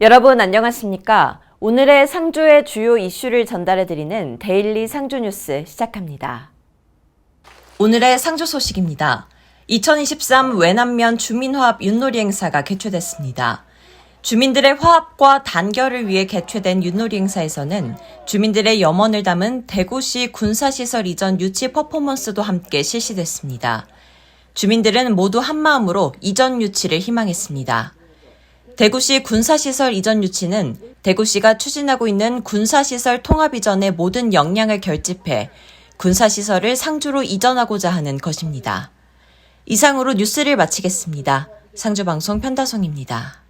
여러분 안녕하십니까? 오늘의 상주의 주요 이슈를 전달해드리는 데일리 상주 뉴스 시작합니다. 오늘의 상주 소식입니다. 2023 외남면 주민화합 윷놀이 행사가 개최됐습니다. 주민들의 화합과 단결을 위해 개최된 윷놀이 행사에서는 주민들의 염원을 담은 대구시 군사시설 이전 유치 퍼포먼스도 함께 실시됐습니다. 주민들은 모두 한마음으로 이전 유치를 희망했습니다. 대구시 군사시설 이전 유치는 대구시가 추진하고 있는 군사시설 통합 이전의 모든 역량을 결집해 군사시설을 상주로 이전하고자 하는 것입니다. 이상으로 뉴스를 마치겠습니다. 상주방송 편다송입니다.